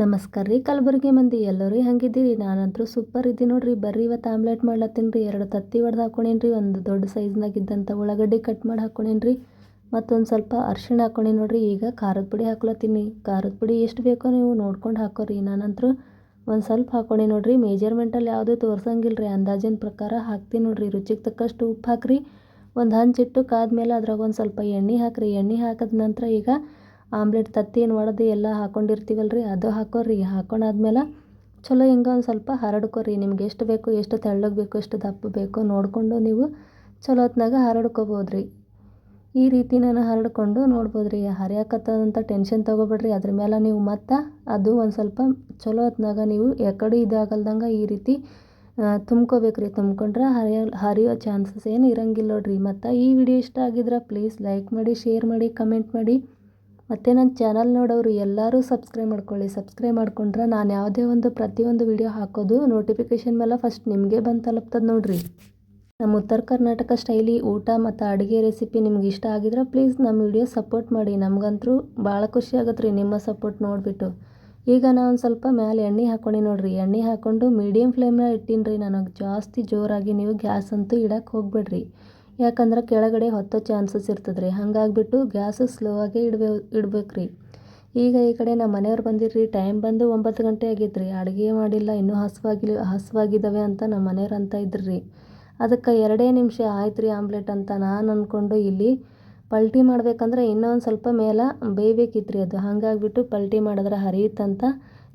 ನಮಸ್ಕಾರ ರೀ ಕಲಬುರಗಿ ಮಂದಿ, ಎಲ್ಲರೂ ಹಂಗಿದ್ದೀರಿ ನಾನಂತರೂ ಸೂಪರ್ ಇದ್ದೀನಿ ನೋಡ್ರಿ. ಬರ್ರಿ, ಇವತ್ತು ಆಮ್ಲೆಟ್ ಮಾಡ್ಲತ್ತೀನಿ ರೀ. ಎರಡು ತತ್ತಿ ಹೊಡೆದು ಹಾಕೊಂಡೇನಿ ರೀ ಒಂದು ದೊಡ್ಡ ಸೈಜ್ನಾಗ ಇದ್ದಂಥ ಉಳ್ಳಾಗಡ್ಡಿ ಕಟ್ ಮಾಡಿ ಹಾಕ್ಕೊಂಡೇನಿ ರೀ ಮತ್ತೊಂದು ಸ್ವಲ್ಪ ಅರ್ಶಿಣ ಹಾಕ್ಕೊಂಡೇನಿ ನೋಡ್ರಿ. ಈಗ ಖಾರದ ಪುಡಿ ಹಾಕ್ಲತ್ತೀನಿ. ಖಾರದ ಪುಡಿ ಎಷ್ಟು ಬೇಕೋ ನೀವು ನೋಡ್ಕೊಂಡು ಹಾಕೋರಿ. ನಾನಂತರೂ ಒಂದು ಸ್ವಲ್ಪ ಹಾಕ್ಕೊಂಡೆ ನೋಡ್ರಿ. ಮೇಜರ್ಮೆಂಟಲ್ಲಿ ಯಾವುದೂ ತೋರ್ಸಂಗಿಲ್ಲ ರೀ ಅಂದಾಜಿನ ಪ್ರಕಾರ ಹಾಕ್ತೀನಿ ನೋಡ್ರಿ. ರುಚಿಗೆ ತಕ್ಕಷ್ಟು ಉಪ್ಪು ಹಾಕ್ರಿ. ಒಂದು ಹಂಚಿಟ್ಟು ಕಾದ್ಮೇಲೆ ಅದ್ರಾಗ ಒಂದು ಸ್ವಲ್ಪ ಎಣ್ಣೆ ಹಾಕ್ರಿ. ಎಣ್ಣೆ ಹಾಕಿದ ನಂತರ ಈಗ ಆಮ್ಲೆಟ್ ತತ್ತಿ ಏನು ಒಡೆದು ಎಲ್ಲ ಹಾಕೊಂಡಿರ್ತೀವಲ್ಲ ರೀ ಅದು ಹಾಕೋರಿ ಹಾಕೊಂಡಾದ್ಮೇಲೆ ಚಲೋ ಹಿಂಗೆ ಒಂದು ಸ್ವಲ್ಪ ಹರಡ್ಕೊರಿ ನಿಮ್ಗೆ ಎಷ್ಟು ಬೇಕು, ಎಷ್ಟು ತೆಳ್ಳಗೆ ಬೇಕು, ಎಷ್ಟು ದಪ್ಪ ಬೇಕು ನೋಡಿಕೊಂಡು ನೀವು ಚಲೋ ಹೊತ್ನಾಗ ಹರಡ್ಕೋಬೋದು ರೀ ಈ ರೀತಿ ನಾನು ಹರಡಿಕೊಂಡು ನೋಡ್ಬೋದು ರೀ ಹರಿಯಾಕತ್ತದಂತ ಟೆನ್ಷನ್ ತೊಗೋಬೇಡ್ರಿ, ಅದ್ರ ಮೇಲೆ ನೀವು ಮತ್ತೆ ಅದು ಒಂದು ಸ್ವಲ್ಪ ಚಲೋ ಹೊತ್ನಾಗ ನೀವು ಎಕಡೆ ಇದಾಗಲ್ದಂಗೆ ಈ ರೀತಿ ತುಂಬ್ಕೋಬೇಕು ರೀ ತುಂಬ್ಕೊಂಡ್ರೆ ಹರಿಯ, ಹರಿಯೋ ಚಾನ್ಸಸ್ ಏನು ಇರಂಗಿಲ್ಲ ನೋಡ್ರಿ. ಮತ್ತು ಈ ವಿಡಿಯೋ ಇಷ್ಟ ಆಗಿದ್ರೆ ಪ್ಲೀಸ್ ಲೈಕ್ ಮಾಡಿ ಶೇರ್ ಮಾಡಿ ಕಮೆಂಟ್ ಮಾಡಿ. ಮತ್ತು ನನ್ನ ಚಾನಲ್ ನೋಡೋರು ಎಲ್ಲರೂ ಸಬ್ಸ್ಕ್ರೈಬ್ ಮಾಡ್ಕೊಳ್ಳಿ. ಸಬ್ಸ್ಕ್ರೈಬ್ ಮಾಡ್ಕೊಂಡ್ರೆ ನಾನು ಯಾವುದೇ ಒಂದು ಪ್ರತಿಯೊಂದು ವಿಡಿಯೋ ಹಾಕೋದು ನೋಟಿಫಿಕೇಷನ್ ಮೇಲೆ ಫಸ್ಟ್ ನಿಮಗೆ ಬಂದು ತಲುಪ್ತದೆ ನೋಡಿರಿ. ನಮ್ಮ ಉತ್ತರ ಕರ್ನಾಟಕ ಸ್ಟೈಲಿ, ಊಟ ಮತ್ತು ಅಡುಗೆ ರೆಸಿಪಿ ನಿಮ್ಗೆ ಇಷ್ಟ ಆಗಿದ್ರೆ ಪ್ಲೀಸ್ ನಮ್ಮ ವಿಡಿಯೋ ಸಪೋರ್ಟ್ ಮಾಡಿ. ನಮಗಂತೂ ಭಾಳ ಖುಷಿ ಆಗುತ್ತೆ ರೀ ನಿಮ್ಮ ಸಪೋರ್ಟ್ ನೋಡಿಬಿಟ್ಟು. ಈಗ ನಾನು ಸ್ವಲ್ಪ ಮೇಲೆ ಎಣ್ಣೆ ಹಾಕ್ಕೊಂಡು ನೋಡಿರಿ. ಎಣ್ಣೆ ಹಾಕ್ಕೊಂಡು ಮೀಡಿಯಮ್ ಫ್ಲೇಮ್ನಾಗ ಇಟ್ಟೀನಿ ರೀ ನನಗೆ ಜಾಸ್ತಿ ಜೋರಾಗಿ ನೀವು ಗ್ಯಾಸ್ ಅಂತೂ ಇಡಕ್ಕೆ ಹೋಗ್ಬೇಡ್ರಿ. ಯಾಕಂದ್ರೆ ಕೆಳಗಡೆ ಹೊತ್ತೋ ಚಾನ್ಸಸ್ ಇರ್ತದೆ ರೀ ಹಾಗಾಗ್ಬಿಟ್ಟು ಗ್ಯಾಸು ಸ್ಲೋ ಆಗಿ ಇಡ್ಬೇ ಇಡ್ಬೇಕು ರೀ ಈಗ ಈ ಕಡೆ ನಮ್ಮ ಮನೆಯವ್ರು ಬಂದಿರ್ರಿ. ಟೈಮ್ ಬಂದು ಒಂಬತ್ತು ಗಂಟೆ ಆಗಿತ್ತು ರೀ ಅಡುಗೆ ಮಾಡಿಲ್ಲ, ಇನ್ನೂ ಹಸುವಾಗಿಲ್ಲ ಹಸುವಾಗಿದ್ದಾವೆ ಅಂತ ನಮ್ಮ ಮನೆಯವ್ರು ಅಂತ ಇದ್ರು ರೀ ಅದಕ್ಕೆ ಎರಡೇ ನಿಮಿಷ ಆಯ್ತು ರೀ ಆಮ್ಲೆಟ್ ಅಂತ ನಾನು ಅಂದ್ಕೊಂಡು ಇಲ್ಲಿ ಪಲ್ಟಿ ಮಾಡ್ಬೇಕಂದ್ರೆ ಇನ್ನೊಂದು ಸ್ವಲ್ಪ ಮೇಲೆ ಬೇಯಬೇಕಿತ್ತು ರೀ ಅದು. ಹಾಗಾಗ್ಬಿಟ್ಟು ಪಲ್ಟಿ ಮಾಡಿದ್ರೆ ಹರಿಯುತ್ತಂತ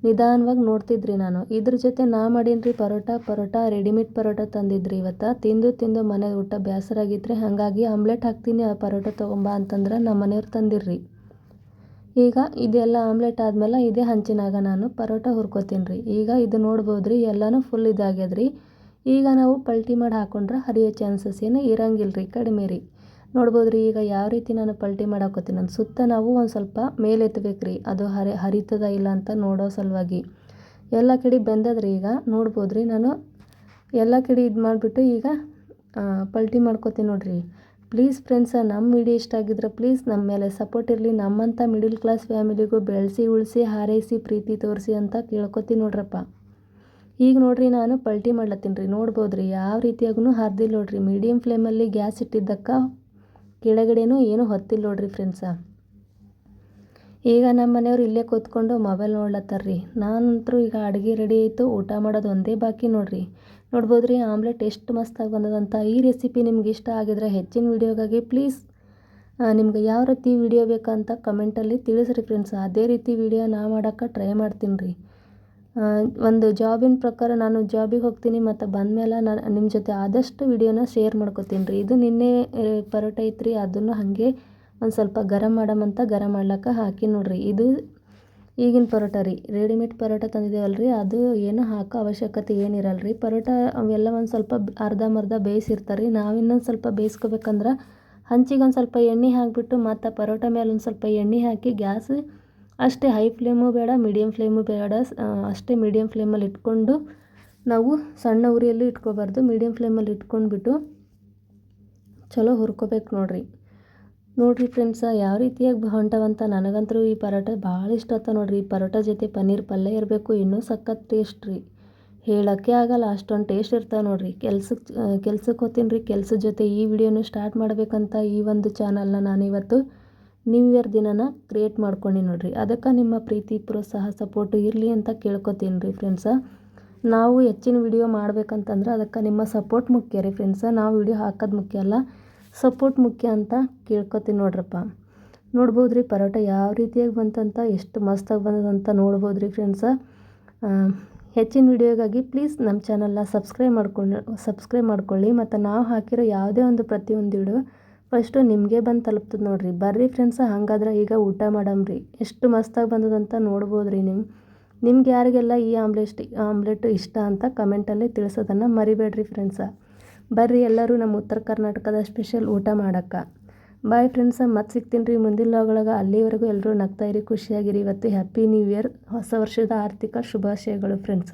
ನಿಧಾನವಾಗಿ ನೋಡ್ತಿದ್ರಿ ನಾನು. ಇದ್ರ ಜೊತೆ ನಾ ಮಾಡೀನಿ ಪರೋಟ ಪರೋಟ ರೆಡಿಮೇಡ್ ಪರೋಟ ತಂದಿದ್ರಿ ಇವತ್ತು. ತಿಂದು ತಿಂದು ಮನೆ ಊಟ ಬೇಸರಾಗಿತ್ತು ಹಾಗಾಗಿ ಆಮ್ಲೆಟ್ ಹಾಕ್ತೀನಿ, ಆ ಪರೋಟ ತೊಗೊಂಬ ಅಂತಂದ್ರೆ ನಮ್ಮ ಮನೆಯವ್ರು ತಂದಿರ್ರಿ. ಈಗ ಇದೆಲ್ಲ ಆಮ್ಲೆಟ್ ಆದಮೇಲೆ ಇದೇ ಹಂಚಿನಾಗ ನಾನು ಪರೋಟ ಹುರ್ಕೋತೀನಿ ರೀ ಈಗ ಇದು ನೋಡ್ಬೋದು ರೀ ಎಲ್ಲನೂ ಫುಲ್ ಇದಾಗ್ಯದ್ರಿ. ಈಗ ನಾವು ಪಲ್ಟಿ ಮಾಡಿ ಹಾಕೊಂಡ್ರೆ ಹರಿಯೋ ಚಾನ್ಸಸ್ ಏನು ಇರಂಗಿಲ್ಲ ರೀ ಕಡಿಮೆ ರೀ. ನೋಡ್ಬೋದು ರೀ ಈಗ ಯಾವ ರೀತಿ ನಾನು ಪಲ್ಟಿ ಮಾಡಾಕೋತೀನಿ ನನ್ನ ಸುತ್ತ ನಾವು ಒಂದು ಸ್ವಲ್ಪ ಮೇಲೆ ಎತ್ತಬೇಕು ರೀ ಅದು ಹರಿ, ಹರಿತದ ಇಲ್ಲ ಅಂತ ನೋಡೋ ಸಲುವಾಗಿ. ಎಲ್ಲ ಕಡೆ ಬೆಂದದ್ರಿ ಈಗ ನೋಡ್ಬೋದು ರೀ ನಾನು. ಎಲ್ಲ ಕಡೆ ಇದು ಮಾಡಿಬಿಟ್ಟು ಈಗ ಪಲ್ಟಿ ಮಾಡ್ಕೋತೀನಿ ನೋಡಿರಿ. ಪ್ಲೀಸ್ ಫ್ರೆಂಡ್ಸ ನಮ್ಮ ವಿಡಿಯೋ ಇಷ್ಟ ಆಗಿದ್ರೆ ಪ್ಲೀಸ್ ನಮ್ಮ ಮೇಲೆ ಸಪೋರ್ಟ್ ಇರಲಿ. ನಮ್ಮಂಥ ಮಿಡಿಲ್ ಕ್ಲಾಸ್ ಫ್ಯಾಮಿಲಿಗೂ ಬೆಳೆಸಿ, ಉಳಿಸಿ, ಹಾರೈಸಿ, ಪ್ರೀತಿ ತೋರಿಸಿ ಅಂತ ಕೇಳ್ಕೊತೀನಿ ನೋಡ್ರಪ್ಪ. ಈಗ ನೋಡ್ರಿ ನಾನು ಪಲ್ಟಿ ಮಾಡ್ಲತ್ತೀನಿ ರೀ ನೋಡ್ಬೋದು ರೀ ಯಾವ ರೀತಿಯಾಗೂ ಹರಿದಿಲ್ಲ ನೋಡ್ರಿ. ಮೀಡಿಯಮ್ ಫ್ಲೇಮಲ್ಲಿ ಗ್ಯಾಸ್ ಇಟ್ಟಿದ್ದಕ್ಕೆ ಕೆಳಗಡೆನೂ ಏನು ಹೊತ್ತಿಲ್ಲ ನೋಡ್ರಿ ಫ್ರೆಂಡ್ಸ ಈಗ ನಮ್ಮ ಮನೆಯವ್ರು ಇಲ್ಲೇ ಕೂತ್ಕೊಂಡು ಮೊಬೈಲ್ ನೋಡ್ಲತ್ತಾರ ರೀ ನಾನಂತರೂ ಈಗ ಅಡುಗೆ ರೆಡಿ ಆಯಿತು, ಊಟ ಮಾಡೋದು ಒಂದೇ ಬಾಕಿ ನೋಡ್ರಿ. ನೋಡ್ಬೋದು ರೀ ಆಮ್ಲೆಟ್ ಎಷ್ಟು ಮಸ್ತಾಗಿ ಬಂದದಂತ. ಈ ರೆಸಿಪಿ ನಿಮ್ಗೆ ಇಷ್ಟ ಆಗಿದ್ರೆ ಹೆಚ್ಚಿನ ವೀಡಿಯೋಗಾಗಿ ಪ್ಲೀಸ್ ನಿಮ್ಗೆ ಯಾವ ರೀತಿ ವಿಡಿಯೋ ಬೇಕಂತ ಕಮೆಂಟಲ್ಲಿ ತಿಳಿಸ್ರಿ ಫ್ರೆಂಡ್ಸ್ ಅದೇ ರೀತಿ ವಿಡಿಯೋ ನಾ ಮಾಡೋಕ್ಕೆ ಟ್ರೈ ಮಾಡ್ತೀನಿ ರೀ. ಒಂದು ಜಾಬಿನ ಪ್ರಕಾರ ನಾನು ಜಾಬಿಗೆ ಹೋಗ್ತೀನಿ ಮತ್ತು ಬಂದಮೇಲೆ ನಾನು ನಿಮ್ಮ ಜೊತೆ ಆದಷ್ಟು ವಿಡಿಯೋನ ಶೇರ್ ಮಾಡ್ಕೊತೀನಿ ರೀ. ಇದು ನಿನ್ನೆ ಪರೋಟ ಐತ್ರಿ, ಅದನ್ನು ಹಾಗೆ ಒಂದು ಸ್ವಲ್ಪ ಗರಂ ಮಾಡಮಂತ ಗರಂ ಮಾಡ್ಲಿಕ್ಕೆ ಹಾಕಿ ನೋಡಿರಿ. ಇದು ಈಗಿನ ಪರೋಟ ರೀ. ರೆಡಿಮೇಡ್ ಪರೋಟ ತಂದಿದ್ದೇವಲ್ಲ ರೀ ಅದು ಏನು ಹಾಕೋ ಅವಶ್ಯಕತೆ ಏನಿರಲ್ಲ ರೀ. ಪರೋಟ ಅವೆಲ್ಲ ಒಂದು ಸ್ವಲ್ಪ ಅರ್ಧಂಬರ್ಧ ಬೇಯಿಸಿರ್ತಾರೆ ರೀ. ನಾವು ಇನ್ನೊಂದು ಸ್ವಲ್ಪ ಬೇಯಿಸ್ಕೋಬೇಕಂದ್ರೆ ಹಂಚಿಗೆ ಒಂದು ಸ್ವಲ್ಪ ಎಣ್ಣೆ ಹಾಕಿಬಿಟ್ಟು ಮತ್ತು ಪರೋಟ ಮೇಲೆ ಒಂದು ಸ್ವಲ್ಪ ಎಣ್ಣೆ ಹಾಕಿ ಗ್ಯಾಸ್ ಅಷ್ಟೇ ಹೈ ಫ್ಲೇಮು ಬೇಡ ಮೀಡಿಯಮ್ ಫ್ಲೇಮು ಬೇಡ. ಅಷ್ಟೇ ಮೀಡಿಯಮ್ ಫ್ಲೇಮಲ್ಲಿ ಇಟ್ಕೊಂಡು ನಾವು ಸಣ್ಣ ಉರಿಯಲ್ಲಿ ಇಟ್ಕೋಬಾರ್ದು. ಮೀಡಿಯಮ್ ಫ್ಲೇಮಲ್ಲಿ ಇಟ್ಕೊಂಡ್ಬಿಟ್ಟು ಚಲೋ ಹುರ್ಕೋಬೇಕು ನೋಡಿರಿ. ನೋಡಿರಿ ಫ್ರೆಂಡ್ಸ ಯಾವ ರೀತಿಯಾಗಿ ಹೊಂಟವಂತ ನನಗಂತೂ ಈ ಪರೋಟ ಭಾಳ ಇಷ್ಟ ಆತ ನೋಡಿರಿ. ಈ ಪರೋಟ ಜೊತೆ ಪನ್ನೀರ್ ಪಲ್ಯ ಇರಬೇಕು, ಇನ್ನೂ ಸಖತ್ ಟೇಸ್ಟ್ ರೀ. ಹೇಳೋಕ್ಕೆ ಆಗಲ್ಲ, ಅಷ್ಟೊಂದು ಟೇಸ್ಟ್ ಇರ್ತಾವೆ ನೋಡಿರಿ. ಕೆಲ್ಸಕ್ಕೆ ಕೆಲ್ಸಕ್ಕೆ ಹೋಗ್ತೀನಿ ರೀ. ಕೆಲ್ಸದ ಜೊತೆ ಈ ವಿಡಿಯೋನು ಸ್ಟಾರ್ಟ್ ಮಾಡಬೇಕಂತ ಈ ಒಂದು ಚಾನಲ್ನ ನಾನಿವತ್ತು ನ್ಯೂ ಇಯರ್ ದಿನನ ಕ್ರಿಯೇಟ್ ಮಾಡ್ಕೊಂಡು ನೋಡಿರಿ. ಅದಕ್ಕೆ ನಿಮ್ಮ ಪ್ರೀತಿ, ಪ್ರೋತ್ಸಾಹ ಸಪೋರ್ಟ್ ಇರಲಿ ಅಂತ ಕೇಳ್ಕೊತೀನಿ ರೀ ಫ್ರೆಂಡ್ಸ ನಾವು ಹೆಚ್ಚಿನ ವಿಡಿಯೋ ಮಾಡ್ಬೇಕಂತಂದ್ರೆ ಅದಕ್ಕೆ ನಿಮ್ಮ ಸಪೋರ್ಟ್ ಮುಖ್ಯ ರೀ ಫ್ರೆಂಡ್ಸ ನಾವು ವಿಡಿಯೋ ಹಾಕೋದು ಮುಖ್ಯ ಅಲ್ಲ ಸಪೋರ್ಟ್ ಮುಖ್ಯ ಅಂತ ಕೇಳ್ಕೊತೀನಿ ನೋಡ್ರಪ್ಪ. ನೋಡ್ಬೋದು ರೀ ಪರೋಟ ಯಾವ ರೀತಿಯಾಗಿ ಬಂತಂತ, ಎಷ್ಟು ಮಸ್ತಾಗಿ ಬಂದದಂತ ನೋಡ್ಬೋದು ರೀ ಫ್ರೆಂಡ್ಸ ಹೆಚ್ಚಿನ ವಿಡಿಯೋಗಾಗಿ ಪ್ಲೀಸ್ ನಮ್ಮ ಚಾನಲ್ನ ಸಬ್ಸ್ಕ್ರೈಬ್ ಮಾಡ್ಕೊಂಡು ಸಬ್ಸ್ಕ್ರೈಬ್ ಮಾಡ್ಕೊಳ್ಳಿ. ಮತ್ತು ನಾವು ಹಾಕಿರೋ ಯಾವುದೇ ಒಂದು ಪ್ರತಿಯೊಂದು ವಿಡಿಯೋ ಫಸ್ಟು ನಿಮಗೆ ಬಂದು ತಲುಪ್ತದೆ ನೋಡಿರಿ. ಬರ್ರಿ ಫ್ರೆಂಡ್ಸ ಹಾಗಾದ್ರೆ ಈಗ ಊಟ ಮಾಡಮ್ರಿ ಎಷ್ಟು ಮಸ್ತಾಗಿ ಬಂದದಂತ ನೋಡ್ಬೋದು ರೀ ನೀವು ನಿಮ್ಗೆ ಯಾರಿಗೆಲ್ಲ ಈ ಆಮ್ಲೆಟ್ ಆಮ್ಲೆಟ್ ಇಷ್ಟ ಅಂತ ಕಮೆಂಟಲ್ಲಿ ತಿಳಿಸೋದನ್ನು ಮರಿಬೇಡ್ರಿ ಫ್ರೆಂಡ್ಸ ಬರ್ರಿ ಎಲ್ಲರೂ ನಮ್ಮ ಉತ್ತರ ಕರ್ನಾಟಕದ ಸ್ಪೆಷಲ್ ಊಟ ಮಾಡೋಕ್ಕೆ. ಬಾಯ್ ಫ್ರೆಂಡ್ಸ ಮತ್ತೆ ಸಿಗ್ತೀನಿ ರೀ ಮುಂದಿನ ಒಳಗೆ. ಅಲ್ಲಿವರೆಗೂ ಎಲ್ಲರೂ ನಗ್ತಾಯಿರಿ ಖುಷಿಯಾಗಿರಿ. ಇವತ್ತು ಹ್ಯಾಪಿ ನ್ಯೂ ಇಯರ್ ಹೊಸ ವರ್ಷದ ಆರ್ಥಿಕ ಶುಭಾಶಯಗಳು ಫ್ರೆಂಡ್ಸ